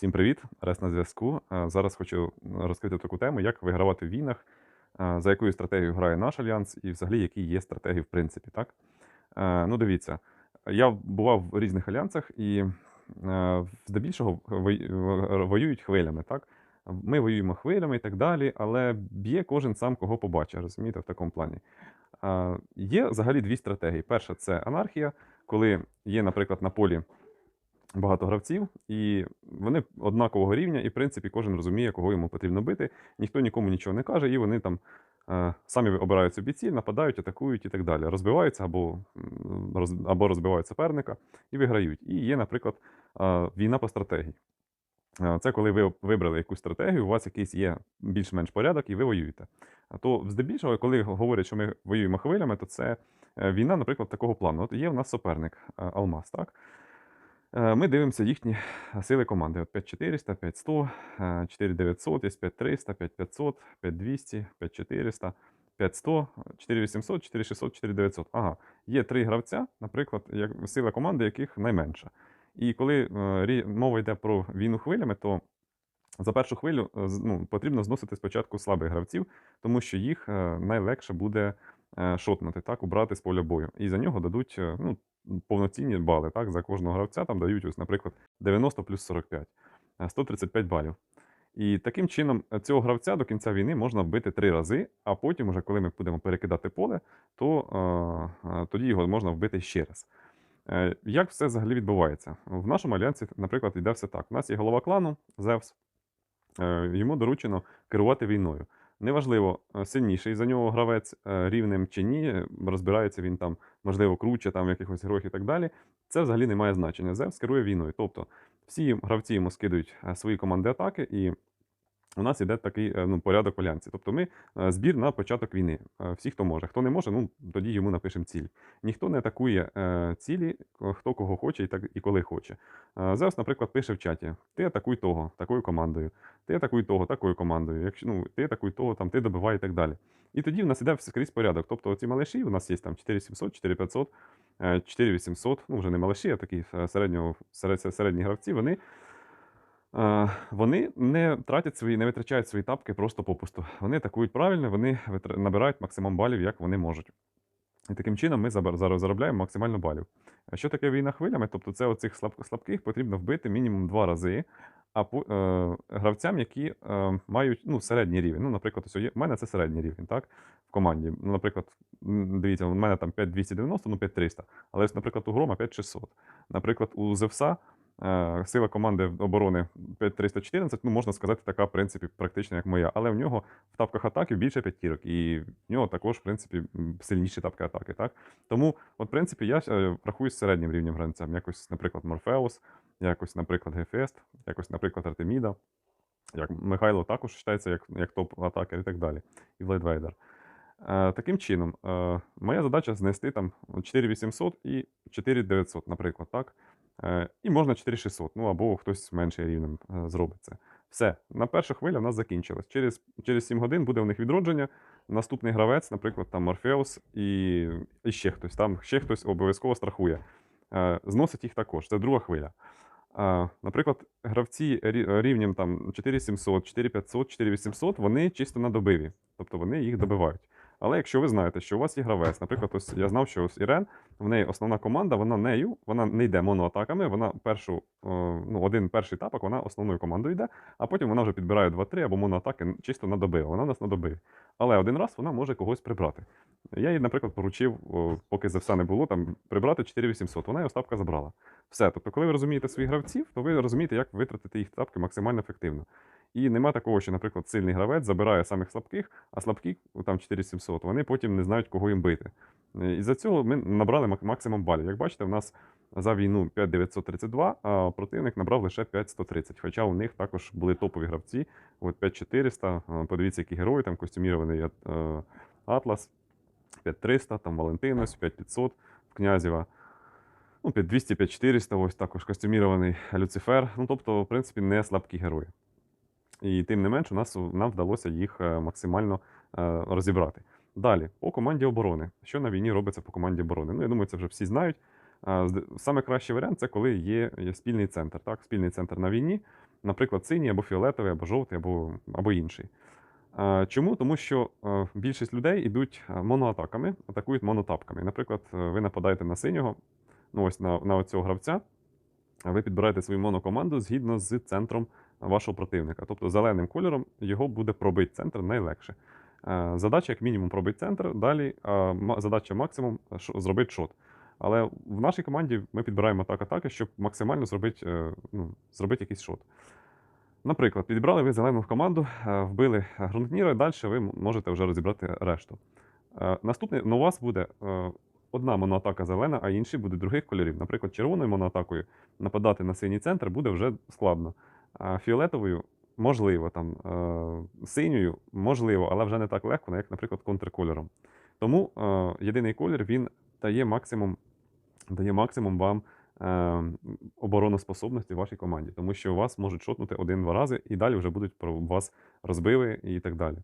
Всім привіт! Рес на зв'язку. Е, Зараз хочу розкрити таку тему, як вигравати в війнах, е, за якою стратегією грає наш альянс, і взагалі які є стратегії в принципі. Так? Е, Ну, дивіться, я бував в різних альянсах і здебільшого воюють хвилями. Так? Ми воюємо хвилями і так далі, але б'є кожен сам, кого побачить, розумієте, в такому плані. Є взагалі дві стратегії. Перша це анархія, коли є, наприклад, на полі багато гравців, і вони однакового рівня, і в принципі кожен розуміє, кого йому потрібно бити. Ніхто нікому нічого не каже, і вони там е, самі обирають собі ціль, нападають, атакують і так далі. Розбиваються або, роз, або розбивають суперника і виграють. І є, наприклад, е, війна по стратегії. Е, Це коли ви вибрали якусь стратегію, у вас якийсь є більш-менш порядок, і ви воюєте. То здебільшого, коли говорять, що ми воюємо хвилями, то це е, війна, наприклад, такого плану. От є в нас суперник е, Алмаз, так? Е, Ми дивимося їхні сили команди. От 5400, 5100, е, 4900, є 5300, 5500, 5200, 5400, 5100, 4800, 4600, 4900. Ага, є три гравця, наприклад, як, сила команди, яких найменша. І коли е, мова йде про війну хвилями, то за першу хвилю е, ну, потрібно зносити спочатку слабих гравців, тому що їх е, найлегше буде е, шотнути, так, убрати з поля бою. І за нього дадуть е, ну, повноцінні бали. Так, за кожного гравця там дають, ось, наприклад, 90 плюс 45, е, 135 балів. І таким чином е, цього гравця до кінця війни можна вбити три рази, а потім, уже коли ми будемо перекидати поле, то е, е, тоді його можна вбити ще раз. Е, Як все взагалі відбувається? В нашому альянсі, наприклад, йде все так: у нас є голова клану Зевс, Е, йому доручено керувати війною. Неважливо, е, сильніший за нього гравець е, рівнем чи ні, розбирається він там, можливо, круче там якихось героїв і так далі. Це взагалі не має значення. Зевс керує війною. Тобто всі гравці йому скидують е, свої команди атаки, і у нас іде такий е, ну, порядок в. Тобто ми е, збір на початок війни. Е, Всі, хто може. Хто не може, ну тоді йому напишемо ціль. Ніхто не атакує цілі, хто кого хоче і так і коли хоче. Зевс, наприклад, пише в чаті: ти атакуй того, такою командою, ти атакуй того, такою командою. Якщо ну, ти атакуй того, там ти добивай і так далі. І тоді в нас іде скрізь порядок. Тобто ці малиші, у нас є там 4700, 4500, е, 4800, ну вже не малиші, а такі е, середнього, серед, середні гравці, вони. Вони не тратять свої, не витрачають свої тапки просто попусту. Вони атакують правильно, вони набирають максимум балів, як вони можуть. І таким чином ми зараз заробляємо максимально балів. А Що таке війна хвилями? Тобто це оцих слабких потрібно вбити мінімум два рази, а е, гравцям, які е, мають ну, середній рівень. Ну, наприклад, ось у мене це середній рівень, так? В команді. Ну, наприклад, дивіться, у мене там 5290, ну 5300, але, ось, наприклад, у Грома 5600. Наприклад, у Зевса сила команди оборони 5314, ну, можна сказати, така, в принципі, практично як моя. Але в нього в тапках атаки більше п'ятірок, і в нього також, в принципі, сильніші тапки атаки. Так? Тому, от, в принципі, я е, рахую з середнім рівнем гравцям. Якось, наприклад, Морфеус, якось, наприклад, Гефест, якось, наприклад, Артеміда, як Михайло також вважається як, як топ-атакер і так далі. І Блейдвейдер. Е, таким чином, е, моя задача знести там 4800 і 4900, наприклад, так? Е, і можна 4600, ну або хтось менший рівнем е, зробить це. Все, на перша хвиля в нас закінчилась. Через, через 7 годин буде у них відродження. Наступний гравець, наприклад, там Морфеус і, і ще хтось. Там ще хтось обов'язково страхує. Е, Зносить їх також. Це друга хвиля. Наприклад, гравці рівнем там 4700, 4500, 4800, вони чисто на добиві, тобто вони їх добивають. Але якщо ви знаєте, що у вас є гравець, наприклад, ось я знав, що ось Ірен, в неї основна команда, вона нею, вона не йде моноатаками, вона першу, е, ну, один перший тапок, вона основною командою йде, а потім вона вже підбирає 2-3 або моноатаки чисто на добив. Вона нас на добиві. Але один раз вона може когось прибрати. Я їй, наприклад, поручив, поки за все не було, там прибрати 4800. Вона його ставка забрала. Все. Тобто, коли ви розумієте своїх гравців, то ви розумієте, як витратити їх тапки максимально ефективно. І нема такого, що, наприклад, сильний гравець забирає самих слабких, а слабкі, там 4700, вони потім не знають, кого їм бити. Е, І за цього ми набрали максимум балів. Як бачите, в нас за війну 5932, а противник набрав лише 5130. Хоча у них також були топові гравці. От 5400, е, подивіться, які герої, там костюмірований е, Атлас, 5300, там Валентинос, 5500 в Князєва. Ну, 5200, 5400, ось також костюмірований Люцифер. Ну, тобто, в принципі, не слабкі герої. І тим не менш, у нас нам вдалося їх е, максимально е, розібрати. Далі, по команді оборони. Що на війні робиться по команді оборони? Ну, я думаю, це вже всі знають. Е, Саме кращий варіант це коли є, спільний центр. Так? Спільний центр на війні. наприклад, синій або фіолетовий, або жовтий, або, або інший. Чому? Тому що більшість людей йдуть моноатаками, атакують монотапками. Наприклад, ви нападаєте на синього, ну ось на, на цього гравця, ви підбираєте свою монокоманду згідно з центром вашого противника. Тобто зеленим кольором його буде пробити центр найлегше. Е, Задача, як мінімум, пробити центр, далі задача максимум е, зробити шот. Але в нашій команді ми підбираємо так атаки, щоб максимально зробити, е, ну, зробити якийсь шот. Наприклад, підібрали ви зелену в команду, е, вбили грунтніра, далі ви можете вже розібрати решту. Е, Наступне, ну, у вас буде е, одна моноатака зелена, а інші будуть других кольорів. Наприклад, червоною моноатакою нападати на синій центр буде вже складно. Фіолетовою можливо, там, е, синьою можливо, але вже не так легко, як, наприклад, контркольором. Тому е, єдиний колір він дає максимум, дає максимум вам е, обороноспособності в вашій команді, тому що вас можуть шотнути один-два рази, і далі вже будуть про вас розбиви і так далі.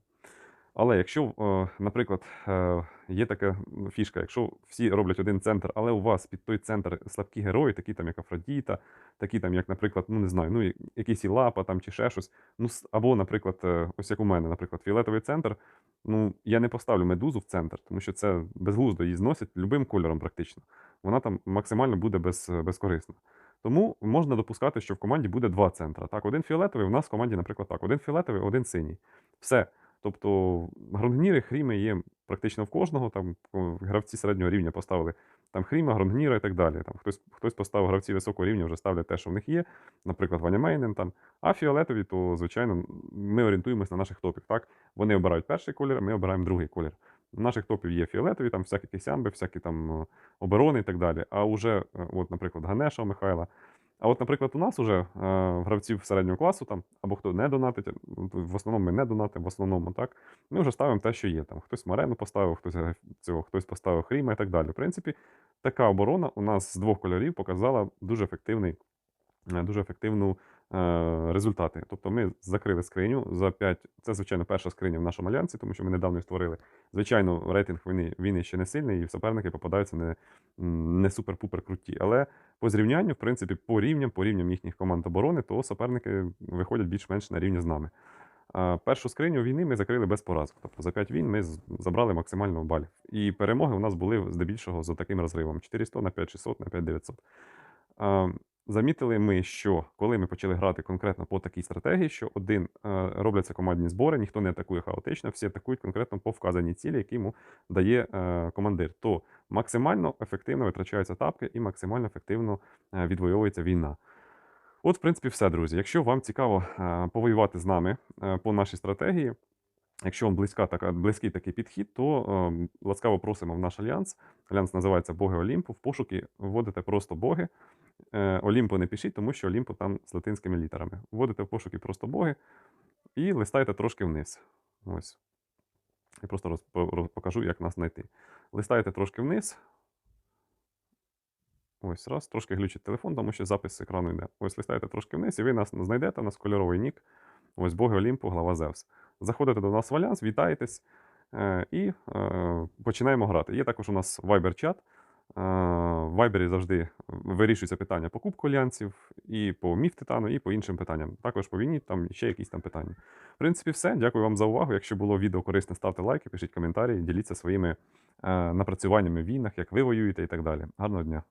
Але якщо, е, наприклад, е, є така фішка, якщо всі роблять один центр, але у вас під той центр слабкі герої, такі там, як Афродіта, такі там, як, наприклад, ну не знаю, ну я- якийсь і лапа там чи ще щось. Ну, або, наприклад, е, ось як у мене, наприклад, фіолетовий центр. Ну, я не поставлю медузу в центр, тому що це безглуздо її зносять любим кольором практично. Вона там максимально буде без, безкорисна. Тому можна допускати, що в команді буде два центра. Так, один фіолетовий, у нас в команді, наприклад, так: один фіолетовий, один синій. Все. Тобто гронгніри, хріми є практично в кожного. Там гравці середнього рівня поставили там хріма, гронгніра і так далі. Там хтось, хтось поставив гравці високого рівня, вже ставлять те, що в них є, наприклад, Ваня Мейнен там. А фіолетові, то звичайно ми орієнтуємося на наших топів. Так, вони обирають перший колір, ми обираємо другий колір. У наших топів є фіолетові, там всякі кисямби, всякі там е, оборони і так далі. А уже, е, от, наприклад, Ганеша Михайла. А от, наприклад, у нас уже е, гравців середнього класу, там, або хто не донатить, в основному ми не донатимо, в основному так. Ми вже ставимо те, що є. Там хтось Марену поставив, хтось цього, хтось поставив Хріма і так далі. В принципі, така оборона у нас з двох кольорів показала дуже ефективний, е, дуже ефективну результати. Тобто ми закрили скриню за 5. Це, звичайно, перша скриня в нашому альянсі, тому що ми недавно її створили. Звичайно, рейтинг війни, війни ще не сильний, і суперники попадаються не, не супер-пупер круті. Але по зрівнянню, в принципі, по рівням, по рівням їхніх команд оборони, то суперники виходять більш-менш на рівні з нами. Першу скриню війни ми закрили без поразок. Тобто за 5 війн ми забрали максимально балів. І перемоги у нас були здебільшого за таким розривом: 400 на 5600 на 5900. Замітили ми, що коли ми почали грати конкретно по такій стратегії, що один е, робляться командні збори, ніхто не атакує хаотично, всі атакують конкретно по вказаній цілі, які йому дає е, командир, то максимально ефективно витрачаються тапки і максимально ефективно е, відвоюється війна. От, в принципі, все, друзі. Якщо вам цікаво повоювати з нами по нашій стратегії, якщо вам близька така, близький такий підхід, то е, ласкаво просимо в наш альянс. Альянс називається Боги Олімпу. В пошуки вводите просто боги. Е, Олімпу не пишіть, тому що Олімпу там з латинськими літерами. Вводите в пошуки просто боги і листаєте трошки вниз. Ось. Я просто роз, покажу, як нас знайти. Листаєте трошки вниз. Ось раз, трошки глючить телефон, тому що запис з екрану йде. Ось листаєте трошки вниз, і ви нас знайдете, у нас кольоровий нік. Ось Боги Олімпу, глава Зевс. Заходите до нас в альянс, вітаєтесь е, і е, починаємо грати. Є також у нас Viber-чат. В Вайбері завжди вирішується питання по кубку альянсів, і по міф титану, і по іншим питанням. Також по війні, там ще якісь там питання. В принципі, все. Дякую вам за увагу. Якщо було відео корисне, ставте лайки, пишіть коментарі, діліться своїми е, напрацюваннями в війнах, як ви воюєте і так далі. Гарного дня!